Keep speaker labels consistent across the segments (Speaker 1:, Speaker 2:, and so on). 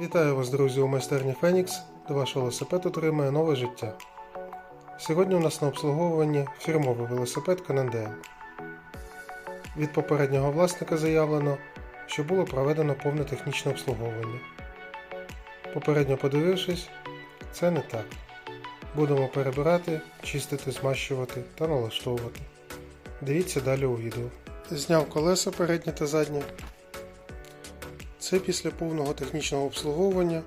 Speaker 1: Вітаю вас, друзі, у майстерні Фенікс, де ваш велосипед отримає нове життя. Сьогодні у нас на обслуговуванні фірмовий велосипед Cannondale. Від попереднього власника заявлено, що було проведено повне технічне обслуговування. Попередньо подивившись, це не так. Будемо перебирати, чистити, змащувати та налаштовувати. Дивіться далі у відео. Зняв колеса переднє та заднє. Це після повного технічного обслуговування,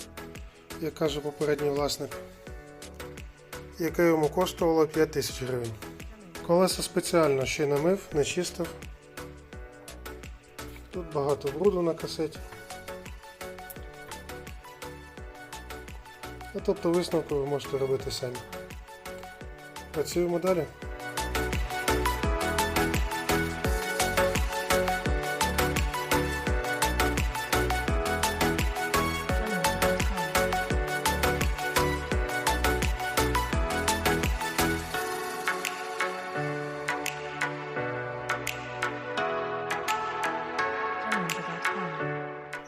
Speaker 1: як каже попередній власник, яке йому коштувало 5 тисяч гривень. Колеса спеціально ще не мив, не чистив. Тут багато бруду на касеті. Ну, тобто висновку ви можете робити самі. Працюємо далі.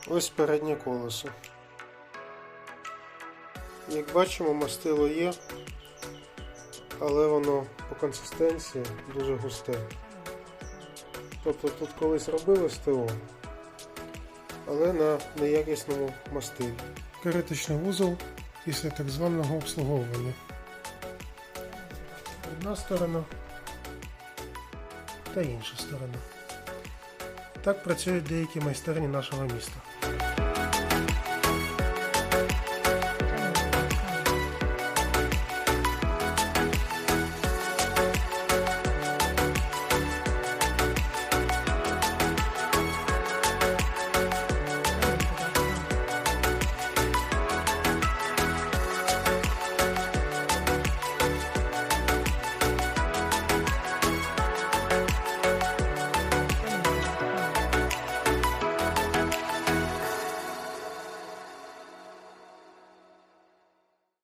Speaker 1: Ось переднє колесо. Як бачимо, мастило є, але воно по консистенції дуже густе. Тобто тут колись робили СТО, але на неякісному мастилі. Критичний вузол після так званого обслуговування. Одна сторона та інша сторона. Так працюють деякі майстерні нашого міста.